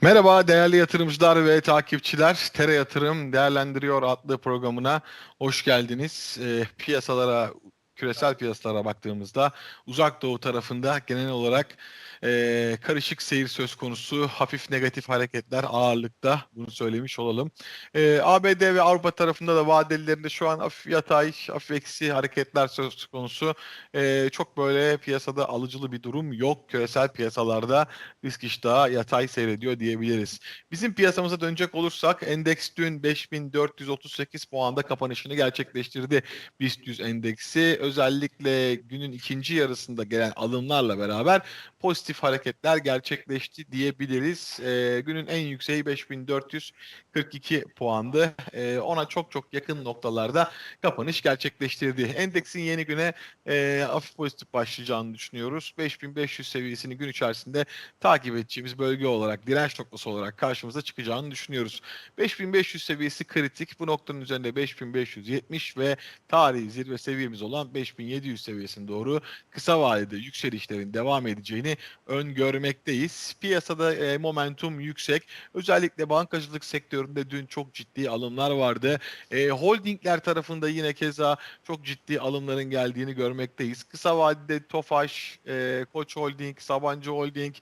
Merhaba değerli yatırımcılar ve takipçiler. Tere Yatırım Değerlendiriyor adlı programına hoş geldiniz. Ee, piyasalara, küresel piyasalara baktığımızda uzak doğu tarafında genel olarak e, karışık seyir söz konusu, hafif negatif hareketler ağırlıkta bunu söylemiş olalım. E, ABD ve Avrupa tarafında da vadelilerinde şu an hafif yatay, hafif eksi hareketler söz konusu. E, çok böyle piyasada alıcılı bir durum yok. Küresel piyasalarda risk iştahı yatay seyrediyor diyebiliriz. Bizim piyasamıza dönecek olursak endeks dün 5438 puanda kapanışını gerçekleştirdi. BIST 100 endeksi özellikle günün ikinci yarısında gelen alımlarla beraber pozitif hareketler gerçekleşti diyebiliriz. E, günün en yükseği 5442 puandı. E, ona çok çok yakın noktalarda kapanış gerçekleştirdi. Endeksin yeni güne e, hafif pozitif başlayacağını düşünüyoruz. 5500 seviyesini gün içerisinde takip edeceğimiz bölge olarak, direnç noktası olarak karşımıza çıkacağını düşünüyoruz. 5500 seviyesi kritik. Bu noktanın üzerinde 5570 ve tarihi zirve seviyemiz olan 5700 seviyesine doğru kısa vadede yükselişlerin devam edeceğini öngörmekteyiz. Piyasada e, momentum yüksek. Özellikle bankacılık sektöründe dün çok ciddi alımlar vardı. E, holdingler tarafında yine keza çok ciddi alımların geldiğini görmekteyiz. Kısa vadede Tofaş, e, Koç Holding, Sabancı Holding,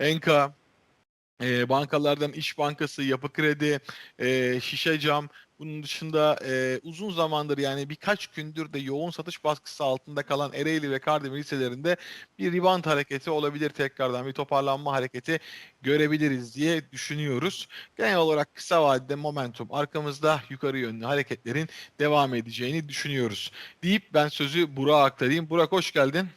Enka, e, bankalardan İş Bankası, Yapı Kredi, e, Şişe Cam, bunun dışında e, uzun zamandır yani birkaç gündür de yoğun satış baskısı altında kalan Ereğli ve Kardemir liselerinde bir rebound hareketi olabilir tekrardan bir toparlanma hareketi görebiliriz diye düşünüyoruz. Genel olarak kısa vadede momentum arkamızda yukarı yönlü hareketlerin devam edeceğini düşünüyoruz. Deyip ben sözü Burak'a aktarayım. Burak hoş geldin.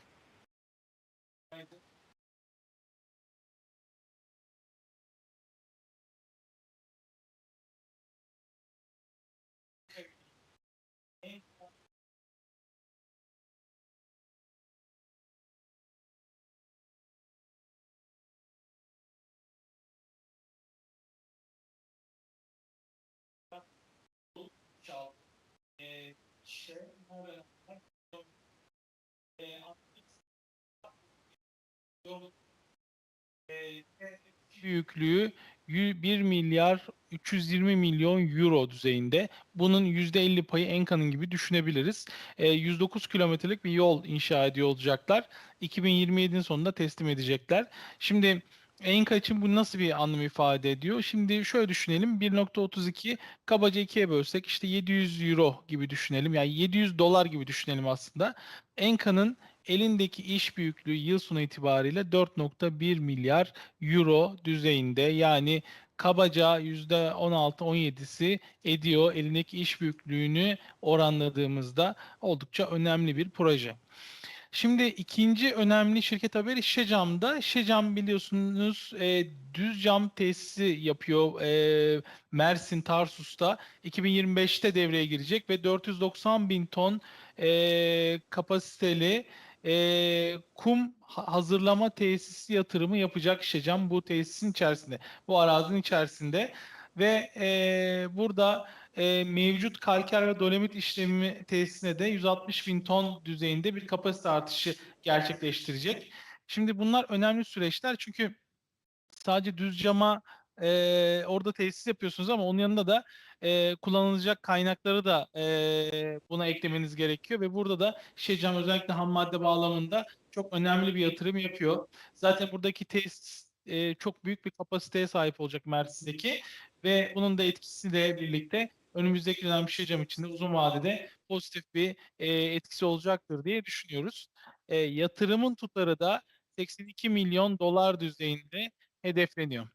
Büyüklüğü 1 milyar 320 milyon euro düzeyinde. Bunun %50 payı Enka'nın gibi düşünebiliriz. E, 109 kilometrelik bir yol inşa ediyor olacaklar. 2027'nin sonunda teslim edecekler. Şimdi Enka için bu nasıl bir anlam ifade ediyor? Şimdi şöyle düşünelim. 1.32 kabaca ikiye bölsek işte 700 euro gibi düşünelim. Yani 700 dolar gibi düşünelim aslında. Enka'nın elindeki iş büyüklüğü yıl sonu itibariyle 4.1 milyar euro düzeyinde. Yani kabaca %16-17'si ediyor elindeki iş büyüklüğünü oranladığımızda oldukça önemli bir proje. Şimdi ikinci önemli şirket haberi Şişecam'da. Şişecam biliyorsunuz e, düz cam tesisi yapıyor e, Mersin Tarsus'ta. 2025'te devreye girecek ve 490 bin ton e, kapasiteli e, kum ha- hazırlama tesisi yatırımı yapacak Şişecam bu tesisin içerisinde. Bu arazinin içerisinde ve e, burada e, mevcut kalker ve dolomit işlemi tesisine de 160 bin ton düzeyinde bir kapasite artışı gerçekleştirecek. Şimdi bunlar önemli süreçler çünkü sadece düz cama e, orada tesis yapıyorsunuz ama onun yanında da e, kullanılacak kaynakları da e, buna eklemeniz gerekiyor ve burada da Şişecam özellikle ham madde bağlamında çok önemli bir yatırım yapıyor. Zaten buradaki tesis e, çok büyük bir kapasiteye sahip olacak Mersin'deki ve bunun da etkisiyle birlikte önümüzdeki dönem Şişecam için de uzun vadede pozitif bir e, etkisi olacaktır diye düşünüyoruz. E, yatırımın tutarı da 82 milyon dolar düzeyinde hedefleniyor.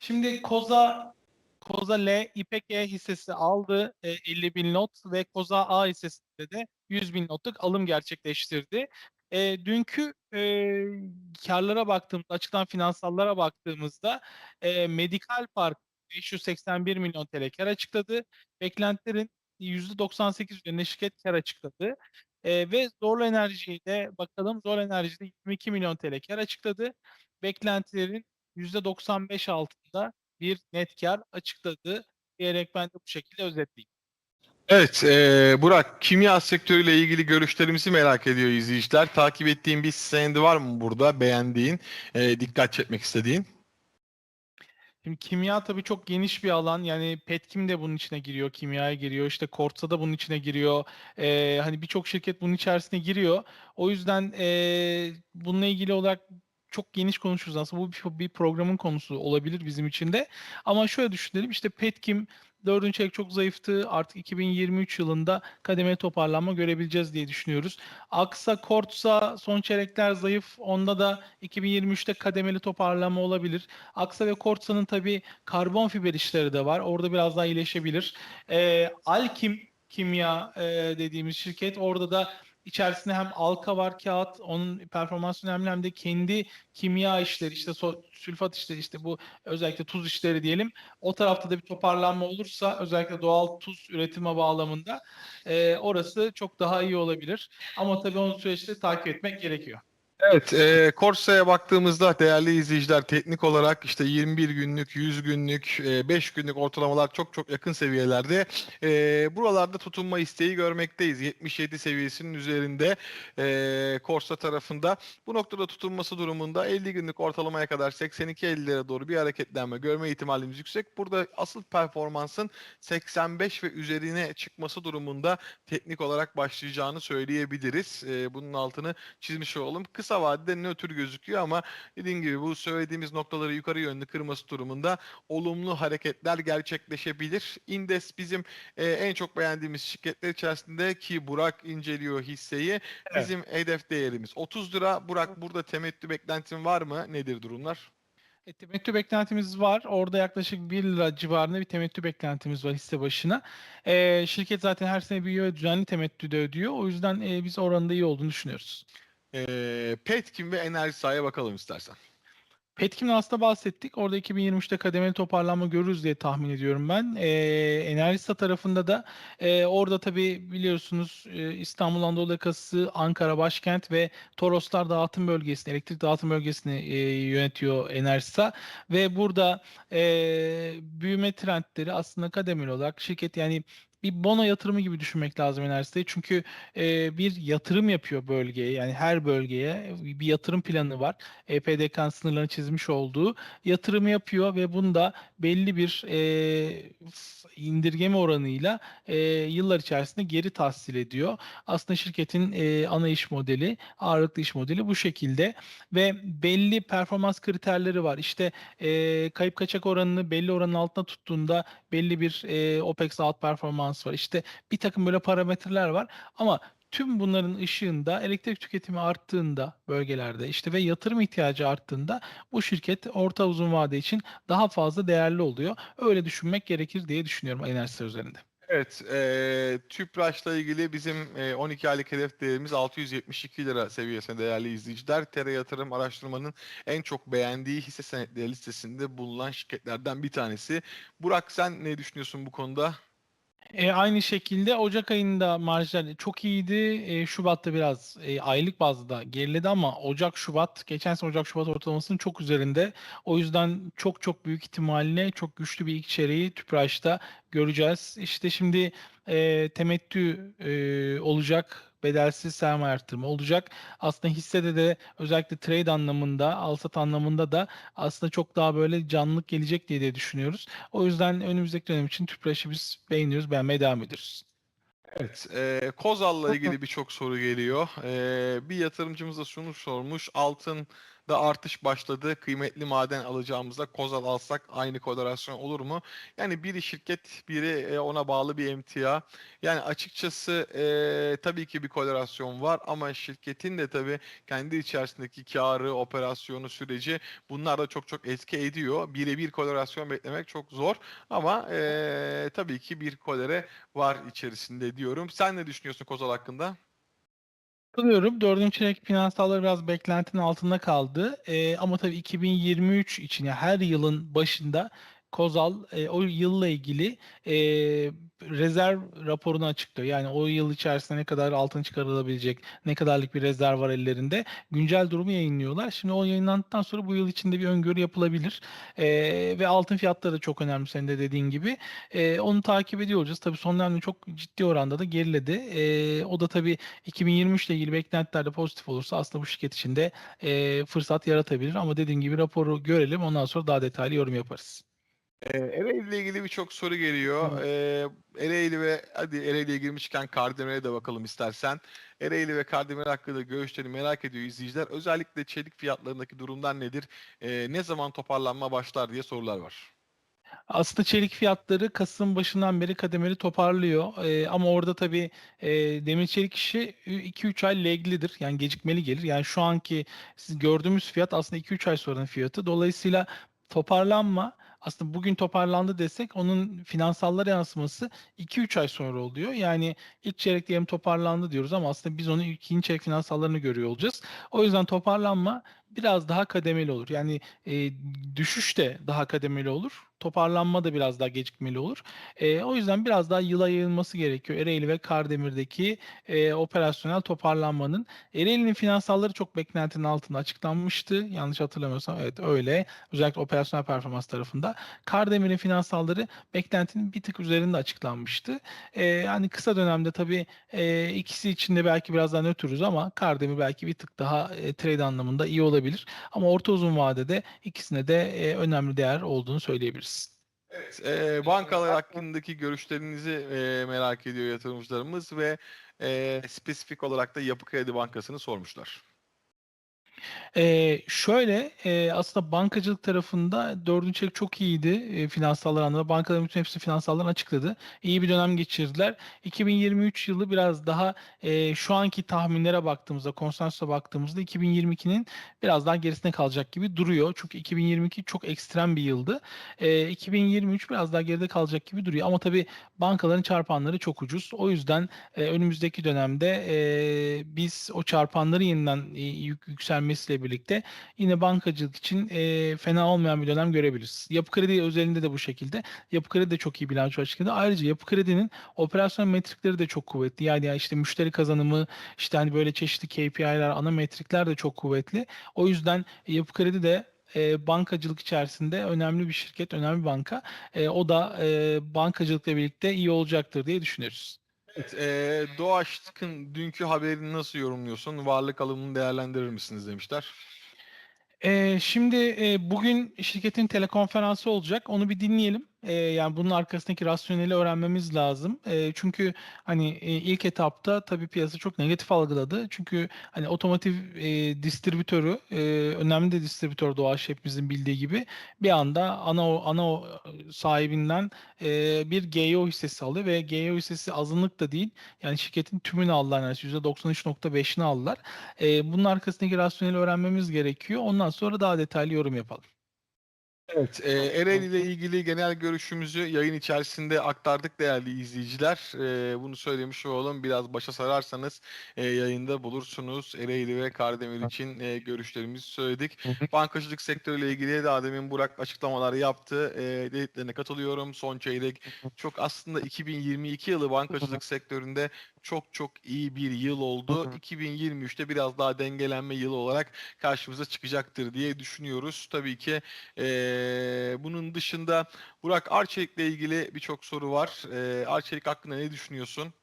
Şimdi Koza Koza L İpek E hissesi aldı e, 50 bin lot ve Koza A hissesinde de 100 bin lotluk alım gerçekleştirdi. E, dünkü e, karlara baktığımızda, açıktan finansallara baktığımızda e, Medikal Park 581 milyon TL kar açıkladı. Beklentilerin %98 üzerinde şirket kar açıkladı. E, ve Zorlu Enerji'ye de bakalım. Zorlu Enerji'de 22 milyon TL kar açıkladı. Beklentilerin %95 altında bir net kar açıkladı diyerek ben de bu şekilde özetleyeyim. Evet, e, Burak, kimya sektörüyle ilgili görüşlerimizi merak ediyor izleyiciler. Takip ettiğin bir senedi var mı burada beğendiğin, e, dikkat çekmek istediğin? Şimdi kimya tabii çok geniş bir alan. Yani Petkim de bunun içine giriyor, kimyaya giriyor. İşte Kortsa da bunun içine giriyor. Ee, hani birçok şirket bunun içerisine giriyor. O yüzden ee, bununla ilgili olarak çok geniş konuşuruz aslında. Bu bir, bir programın konusu olabilir bizim için de. Ama şöyle düşünelim işte Petkim dördüncü çeyrek çok zayıftı. Artık 2023 yılında kademeli toparlanma görebileceğiz diye düşünüyoruz. Aksa, Kortsa son çeyrekler zayıf. Onda da 2023'te kademeli toparlanma olabilir. Aksa ve Kortsa'nın tabii karbon fiber işleri de var. Orada biraz daha iyileşebilir. Ee, Alkim Kimya e, dediğimiz şirket orada da içerisinde hem alka var kağıt onun performansı önemli hem de kendi kimya işleri işte so- sülfat işleri işte bu özellikle tuz işleri diyelim o tarafta da bir toparlanma olursa özellikle doğal tuz üretime bağlamında e, orası çok daha iyi olabilir. Ama tabii onun süreçte takip etmek gerekiyor. Evet, e, Corsa'ya baktığımızda değerli izleyiciler teknik olarak işte 21 günlük, 100 günlük, e, 5 günlük ortalamalar çok çok yakın seviyelerde. E, buralarda tutunma isteği görmekteyiz. 77 seviyesinin üzerinde e, Corsa tarafında. Bu noktada tutunması durumunda 50 günlük ortalamaya kadar 82-50'lere doğru bir hareketlenme görme ihtimalimiz yüksek. Burada asıl performansın 85 ve üzerine çıkması durumunda teknik olarak başlayacağını söyleyebiliriz. E, bunun altını çizmiş olalım. Kısa vadede nötr gözüküyor ama dediğim gibi bu söylediğimiz noktaları yukarı yönlü kırması durumunda olumlu hareketler gerçekleşebilir. Indes bizim e, en çok beğendiğimiz şirketler içerisinde ki Burak inceliyor hisseyi. Evet. Bizim hedef değerimiz 30 lira. Burak burada temettü beklentin var mı? Nedir durumlar? E, temettü beklentimiz var. Orada yaklaşık 1 lira civarında bir temettü beklentimiz var hisse başına. E, şirket zaten her sene büyüyor düzenli temettü de ödüyor. O yüzden e, biz oranında iyi olduğunu düşünüyoruz. E, Petkim ve Enerji sahaya bakalım istersen. Petkim'den aslında bahsettik. Orada 2023'te kademeli toparlanma görürüz diye tahmin ediyorum ben. Ee, Enerjisa tarafında da e, orada tabii biliyorsunuz e, İstanbul Anadolu yakası, Ankara başkent ve Toroslar dağıtım bölgesini, elektrik dağıtım bölgesini e, yönetiyor Enerjisa. Ve burada e, büyüme trendleri aslında kademeli olarak şirket yani bir bono yatırımı gibi düşünmek lazım Enerjisa'yı. Çünkü e, bir yatırım yapıyor bölgeye yani her bölgeye bir yatırım planı var. EPDK'nın sınırlarını çizmiş olduğu yatırımı yapıyor ve bunda belli bir e, indirgeme oranıyla e, yıllar içerisinde geri tahsil ediyor. Aslında şirketin e, ana iş modeli, ağırlıklı iş modeli bu şekilde ve belli performans kriterleri var. İşte e, kayıp kaçak oranını belli oranın altında tuttuğunda belli bir e, OPEX alt performans var. İşte bir takım böyle parametreler var ama tüm bunların ışığında elektrik tüketimi arttığında bölgelerde işte ve yatırım ihtiyacı arttığında bu şirket orta uzun vade için daha fazla değerli oluyor. Öyle düşünmek gerekir diye düşünüyorum enerjisi üzerinde. Evet, e, Tüpraş'la ilgili bizim e, 12 aylık hedef değerimiz 672 lira seviyesinde değerli izleyiciler. Tere Yatırım Araştırma'nın en çok beğendiği hisse senetleri listesinde bulunan şirketlerden bir tanesi. Burak sen ne düşünüyorsun bu konuda? E, aynı şekilde Ocak ayında marjlar çok iyiydi. E, Şubat'ta biraz e, aylık bazda geriledi ama Ocak Şubat geçen sene Ocak Şubat ortalamasının çok üzerinde. O yüzden çok çok büyük ihtimalle çok güçlü bir ilk çeyreği Tüpraş'ta göreceğiz. İşte şimdi e, temettü e, olacak. Bedelsiz sermaye artırımı olacak. Aslında hissede de özellikle trade anlamında, al-sat anlamında da aslında çok daha böyle canlılık gelecek diye de düşünüyoruz. O yüzden önümüzdeki dönem için Tüpraş'ı biz beğeniyoruz, beğenmeye devam ediyoruz. Evet, e, Kozal'la ilgili birçok soru geliyor. E, bir yatırımcımız da şunu sormuş. Altın da artış başladı. Kıymetli maden alacağımızda Kozal alsak aynı korelasyon olur mu? Yani biri şirket, biri e, ona bağlı bir emtia. Yani açıkçası e, tabii ki bir korelasyon var ama şirketin de tabii kendi içerisindeki karı, operasyonu, süreci bunlar da çok çok etki ediyor. Birebir korelasyon beklemek çok zor ama e, tabii ki bir kolere var içerisinde diyorum. Sen ne düşünüyorsun Kozal hakkında? Katılıyorum. Dördüncü çeyrek finansalları biraz beklentinin altında kaldı. Ee, ama tabii 2023 için yani her yılın başında Kozal e, o yılla ilgili e, rezerv raporunu açıklıyor. Yani o yıl içerisinde ne kadar altın çıkarılabilecek, ne kadarlık bir rezerv var ellerinde. Güncel durumu yayınlıyorlar. Şimdi o yayınlandıktan sonra bu yıl içinde bir öngörü yapılabilir. E, ve altın fiyatları da çok önemli senin de dediğin gibi. E, onu takip ediyor olacağız. Tabii son dönemde çok ciddi oranda da geriledi. E, o da tabii 2023 ile ilgili beklentiler de pozitif olursa aslında bu şirket için de e, fırsat yaratabilir. Ama dediğim gibi raporu görelim ondan sonra daha detaylı yorum yaparız. Ee, Ereğli ile ilgili birçok soru geliyor. Ee, Ereğli ve hadi Ereğli'ye girmişken Kardemir'e de bakalım istersen. Ereğli ve Kardemir hakkında görüşlerini merak ediyor izleyiciler. Özellikle çelik fiyatlarındaki durumlar nedir? Ee, ne zaman toparlanma başlar diye sorular var. Aslında çelik fiyatları Kasım başından beri kademeli toparlıyor. Ee, ama orada tabii e, demir çelik işi 2-3 ay leglidir. Yani gecikmeli gelir. Yani şu anki gördüğümüz fiyat aslında 2-3 ay sonranın fiyatı. Dolayısıyla toparlanma aslında bugün toparlandı desek onun finansallara yansıması 2-3 ay sonra oluyor. Yani ilk çeyrek diyelim toparlandı diyoruz ama aslında biz onu ikinci çeyrek finansallarını görüyor olacağız. O yüzden toparlanma biraz daha kademeli olur. Yani e, düşüş de daha kademeli olur. Toparlanma da biraz daha gecikmeli olur. E, o yüzden biraz daha yıla yayılması gerekiyor. Ereğli ve Kardemir'deki e, operasyonel toparlanmanın. Ereğli'nin finansalları çok beklentinin altında açıklanmıştı. Yanlış hatırlamıyorsam evet öyle. Özellikle operasyonel performans tarafında. Kardemir'in finansalları beklentinin bir tık üzerinde açıklanmıştı. E, yani kısa dönemde tabii e, ikisi için de belki biraz daha nötrüz ama Kardemir belki bir tık daha e, trade anlamında iyi olabilir. Ama orta uzun vadede ikisine de e, önemli değer olduğunu söyleyebiliriz. Evet, e, bankalar hakkındaki görüşlerinizi e, merak ediyor yatırımcılarımız ve e, spesifik olarak da Yapı Kredi Bankası'nı sormuşlar. Ee, şöyle e, aslında bankacılık tarafında dördüncü çeyrek çok iyiydi e, finansallar anlamında. Bankaların bütün hepsi finansallarını açıkladı. İyi bir dönem geçirdiler. 2023 yılı biraz daha e, şu anki tahminlere baktığımızda, konsensusa baktığımızda 2022'nin biraz daha gerisinde kalacak gibi duruyor. Çünkü 2022 çok ekstrem bir yıldı. E, 2023 biraz daha geride kalacak gibi duruyor. Ama tabii bankaların çarpanları çok ucuz. O yüzden e, önümüzdeki dönemde e, biz o çarpanları yeniden e, yük, yükselmesiyle birlikte yine bankacılık için e, fena olmayan bir dönem görebiliriz. Yapı Kredi özelinde de bu şekilde. Yapı Kredi de çok iyi bilanço açıkladı. Ayrıca Yapı Kredi'nin operasyon metrikleri de çok kuvvetli. Yani ya işte müşteri kazanımı, işte hani böyle çeşitli KPI'ler, ana metrikler de çok kuvvetli. O yüzden Yapı Kredi de e, bankacılık içerisinde önemli bir şirket, önemli bir banka. E, o da e, bankacılıkla birlikte iyi olacaktır diye düşünüyoruz. Evet, e, Doğaç'ın dünkü haberini nasıl yorumluyorsun? Varlık alımını değerlendirir misiniz demişler. Ee, şimdi e, bugün şirketin telekonferansı olacak. Onu bir dinleyelim. Ee, yani bunun arkasındaki rasyoneli öğrenmemiz lazım. Ee, çünkü hani e, ilk etapta tabii piyasa çok negatif algıladı. Çünkü hani otomotiv e, distribütörü, e, önemli de distribütör Doğaç hepimizin bildiği gibi bir anda ana ana sahibinden e, bir GEO hissesi alıyor ve GEO hissesi azınlık da değil. Yani şirketin tümünü aldılar neredeyse %93.5'ini aldılar. E, bunun arkasındaki rasyoneli öğrenmemiz gerekiyor. Ondan sonra daha detaylı yorum yapalım. Evet, e, Ereğli ile ilgili genel görüşümüzü yayın içerisinde aktardık değerli izleyiciler. E, bunu söylemiş olalım. Biraz başa sararsanız e, yayında bulursunuz. Ereğli ve Kardemir için e, görüşlerimizi söyledik. Bankacılık sektörüyle ilgili de Adem'in Burak açıklamalar yaptı. E, dediklerine katılıyorum. Son çeyrek çok aslında 2022 yılı bankacılık sektöründe çok çok iyi bir yıl oldu. 2023'te biraz daha dengelenme yılı olarak karşımıza çıkacaktır diye düşünüyoruz. Tabii ki eee, bunun dışında Burak Arçelik'le ilgili birçok soru var. Eee Arçelik hakkında ne düşünüyorsun?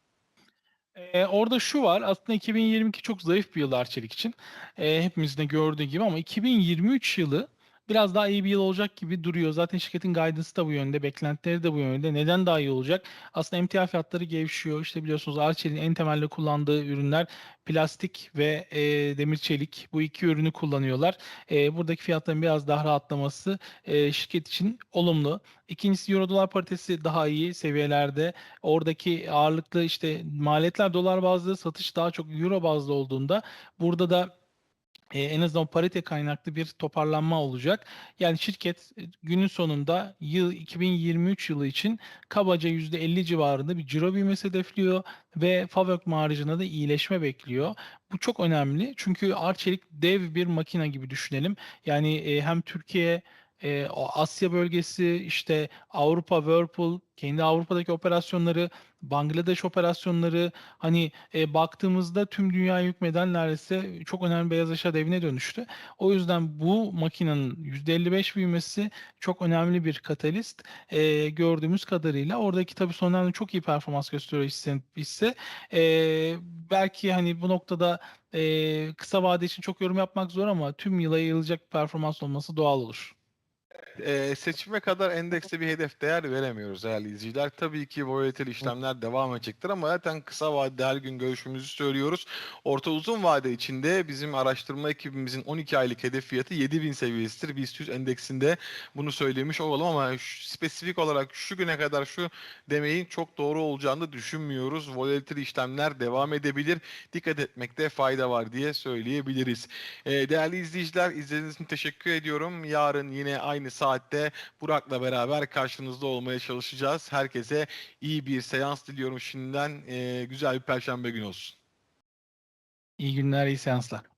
Ee, orada şu var. Aslında 2022 çok zayıf bir yıl Arçelik için. Ee, hepimizin de gördüğü gibi ama 2023 yılı biraz daha iyi bir yıl olacak gibi duruyor. Zaten şirketin guidance'ı da bu yönde, beklentileri de bu yönde. Neden daha iyi olacak? Aslında emtia fiyatları gevşiyor. İşte biliyorsunuz Arçelik'in en temelde kullandığı ürünler plastik ve e, demir çelik. Bu iki ürünü kullanıyorlar. E, buradaki fiyatların biraz daha rahatlaması e, şirket için olumlu. İkincisi euro dolar paritesi daha iyi seviyelerde. Oradaki ağırlıklı işte maliyetler dolar bazlı, satış daha çok euro bazlı olduğunda burada da e, en azından parite kaynaklı bir toparlanma olacak. Yani şirket e, günün sonunda yıl 2023 yılı için kabaca %50 civarında bir ciro büyümesi hedefliyor ve FAVÖK marjına da iyileşme bekliyor. Bu çok önemli çünkü Arçelik dev bir makine gibi düşünelim. Yani e, hem Türkiye e, Asya bölgesi, işte Avrupa, Whirlpool, kendi Avrupa'daki operasyonları, Bangladeş operasyonları, hani e, baktığımızda tüm dünyaya hükmeden neredeyse çok önemli beyaz eşya devine dönüştü. O yüzden bu makinenin %55 büyümesi çok önemli bir katalist. E, gördüğümüz kadarıyla oradaki tabii son dönemde çok iyi performans gösteriyor hisse. E, belki hani bu noktada e, kısa vade için çok yorum yapmak zor ama tüm yıla yayılacak performans olması doğal olur. Ee, seçime kadar endekse bir hedef değer veremiyoruz değerli izleyiciler. Tabii ki volatil işlemler devam edecektir ama zaten kısa vadede her gün görüşümüzü söylüyoruz. Orta uzun vade içinde bizim araştırma ekibimizin 12 aylık hedef fiyatı 7000 seviyesidir. BIST 100 endeksinde bunu söylemiş olalım ama şu- spesifik olarak şu güne kadar şu demeyin çok doğru olacağını düşünmüyoruz. Volatil işlemler devam edebilir. Dikkat etmekte fayda var diye söyleyebiliriz. Ee, değerli izleyiciler izlediğiniz için teşekkür ediyorum. Yarın yine aynı saatte Burak'la beraber karşınızda olmaya çalışacağız. Herkese iyi bir seans diliyorum şimdiden. Ee, güzel bir perşembe günü olsun. İyi günler, iyi seanslar.